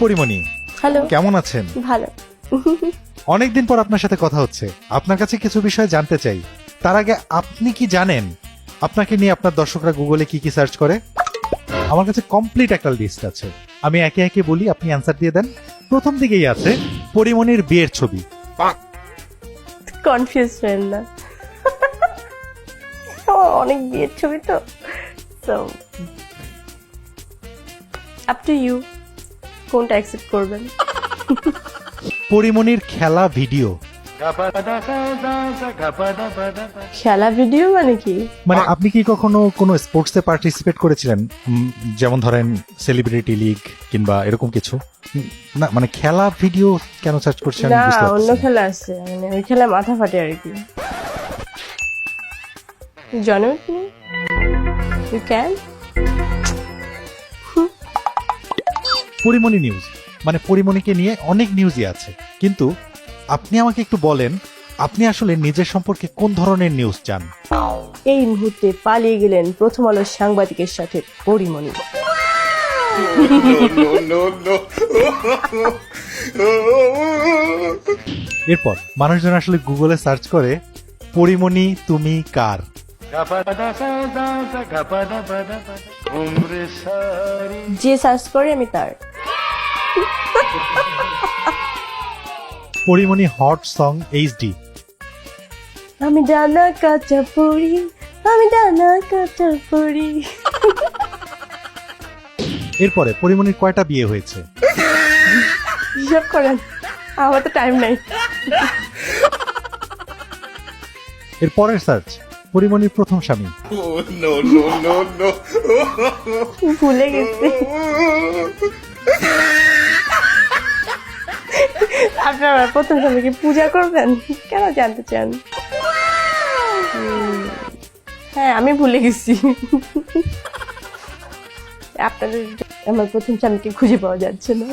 Pori Moni hello. কেমন আছেন? ভালো। অনেকদিন পর আপনার সাথে কথা হচ্ছে। আপনার কাছে কিছু বিষয় জানতে চাই। তার আগে আপনি কি জানেন? আপনাকে নিয়ে আপনার দর্শকরা গুগলে কি কি সার্চ করে? আমার কাছে কমপ্লিট একটা লিস্ট আছে। আমি একে একে বলি আপনি অ্যান্সার দিয়ে দেন। প্রথম দিকেই আছে পরিমণির বিয়ের ছবি। কনফিউজ হবেন না। অনেক বিয়ের ছবি তো। সো আপ টু ইউ কোনটা অ্যাকসেপ্ট করবেন? পরিমণির খেলা ভিডিও। খেলা ভিডিও মানে কি? মানে আপনি কি কখনো কোনো স্পোর্টসে পার্টিসিপেট করেছিলেন? যেমন ধরেন সেলিব্রিটি লিগ কিংবা এরকম কিছু? না মানে খেলা ভিডিও কেন সার্চ করছেন? না অন্য খেলা আছে। মানে ওই খেলা মাথা ফাটে আর কি। জানো ইউ ক্যান পরিমণি নিউজ মানে পরিমণিকে নিয়ে অনেক নিউজই আছে কিন্তু আপনি আমাকে একটু বলেন আপনি আসলে নিজের সম্পর্কে কোন ধরনের নিউজ চান এই মুহূর্তে পালিয়ে গেলেন প্রথম আলোর সাংবাদিকের সাথে পরিমণি এরপর মানুষজন আসলে গুগলে সার্চ করে পরিমণি তুমি কার যে সার্চ করে আমি তার পরিমণি হট সং এইচডি আমি ডানা কাঁচা পড়ি আমি ডানা কাঁচা পড়ি এরপরে পরিমণির কয়টা বিয়ে হয়েছে? হিসাব করেন আমার তো টাইম নাই। এর পরের সার্চ পরিমণির প্রথম স্বামী। ভুলে গেছি। আপনারা প্রথম স্বামীকে পূজা করবেন? কেন জানতে চান? হ্যাঁ আমি ভুলে গেছি। আপনাদের আমার প্রথম স্বামীকে খুঁজে পাওয়া যাচ্ছে না।